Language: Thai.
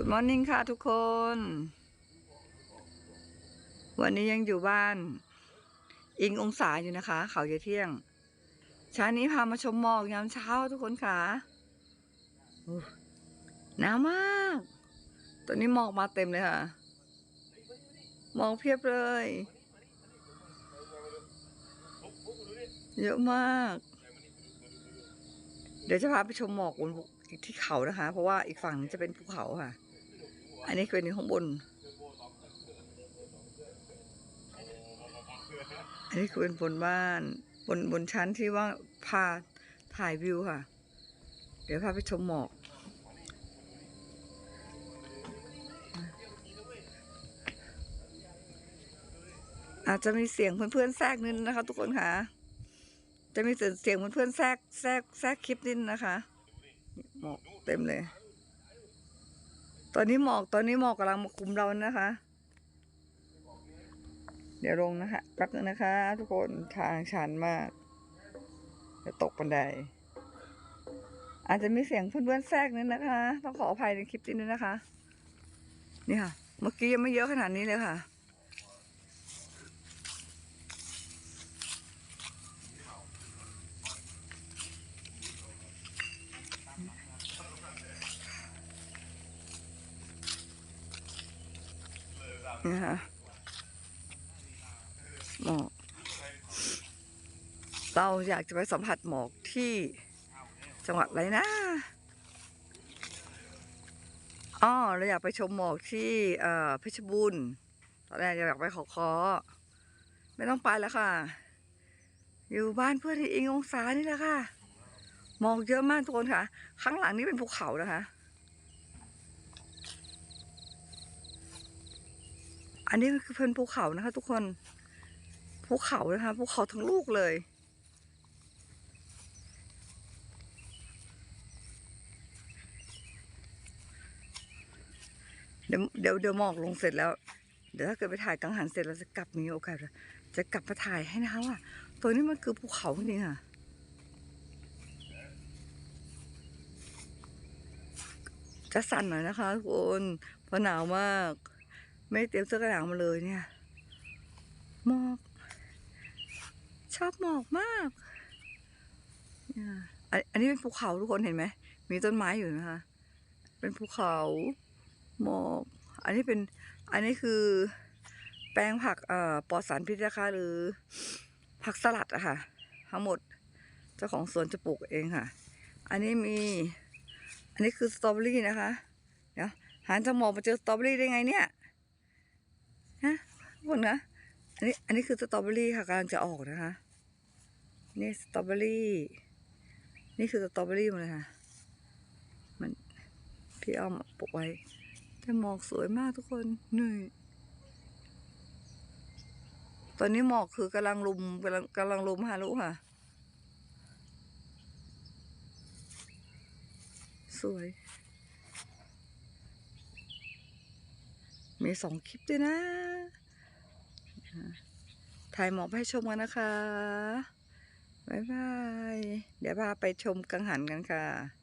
Good morning ค่ะทุกคน วันนี้ยังอยู่บ้าน อิงองศาอยู่นะคะ เขาเยเที่ยงเช้านี้พามาชมหมอกยามเช้าทุกคนค่ะหนาวมาก ตอนนี้หมอกมาเต็มเลยค่ะหมอกเพียบเลย เยอะมาก เดี๋ยวจะพาไปชมหมอกบนที่เขานะคะ เพราะว่าอีกฝั่งจะเป็นภูเขาค่ะ อันนี้คือในข้างบน อันนี้คือเป็นบนบ้าน บนบนชั้นที่ว่าพาถ่ายวิวค่ะ เดี๋ยวพาไปชมหมอก อาจจะมีเสียงเพื่อนๆแทรกนิดนะคะ ทุกคนค่ะ จะมีเสียงเพื่อนๆแทรกแทรกแทรกคลิปนิดนะคะหมอกเต็มเลย ตอนนี้หมอกตอนนี้หมอกกำลังมาคุมเรานะคะ เดี๋ยวลงนะคะแป๊บนึงนะคะ ทุกคนทางชันมากจะตกบันได อาจจะมีเสียงเพื่อนๆแทรกนิดนะคะ ต้องขออภัยในคลิปนี้ด้วยนะคะ นี่ค่ะ เมื่อกี้ยังไม่เยอะขนาดนี้เลยค่ะ นี่ค่ะหมอกเราอยากจะไปสัมผัสหมอกที่จังหวัดอะไรนะอ๋อเราอยากไปชมหมอกที่เอ่อเพชรบูรณ์ตอนแรกอยากไปขอคอไม่ต้องไปแล้วค่ะ อยู่บ้านเพื่อที่อิงองศานี่แหละค่ะ หมอกเยอะมากทุกคนค่ะ ข้างหลังนี่เป็นภูเขานะคะ อันนี้คือเป็นภูเขานะคะ ทุกคนภูเขานะคะภูเขาทั้งลูกเลย เดี๋ยวเดี๋ยวเดี๋ยวหมอกลงเสร็จแล้ว เดี๋ยวถ้าเกิดไปถ่ายกังหันเสร็จเราจะกลับมีโอกาสจะกลับมาถ่ายให้นะคะว่าตัวนี้มันคือภูเขาจริงค่ะจะสั่นหน่อยนะคะทุกคนเพราะหนาวมาก ไม่เตรียมเสื้อกันหนาวมาเลยเนี่ยหมอกชอบหมอกมากเนี่ยอันนี้เป็นภูเขาทุกคนเห็นไหมมีต้นไม้อยู่นะคะ เป็นภูเขาหมอกอันนี้เป็นอันนี้คือแปลงผักเอ่อปลอดสารพิษนะคะ หรือผักสลัดอะค่ะ ทั้งหมดเจ้าของสวนจะปลูกเองค่ะ อันนี้มี อันนี้คือสตรอเบอรี่นะคะ เดี๋ยวหันจากหมอกมาเจอสตรอเบอรี่ได้ไงเนี่ย คนนะอันนี้อันนี้คือสตรอเบอรี่ค่ะกำลังจะออกนะคะนี่สตรอเบอรี่ นี่คือสตรอเบอรี่หมดเลยค่ะ มันพี่อ้อมปลูกไว้ แต่หมอกสวยมากทุกคนหนื่ตอนนี้หมอกคือกำลังลุมกำลังกำลังลุมฮารุค่ะ สวย มีสองคลิปด้วยนะ ถ่ายหมอกให้ชมกันนะคะ บ๊ายบาย เดี๋ยวพาไปชมกังหันกันค่ะ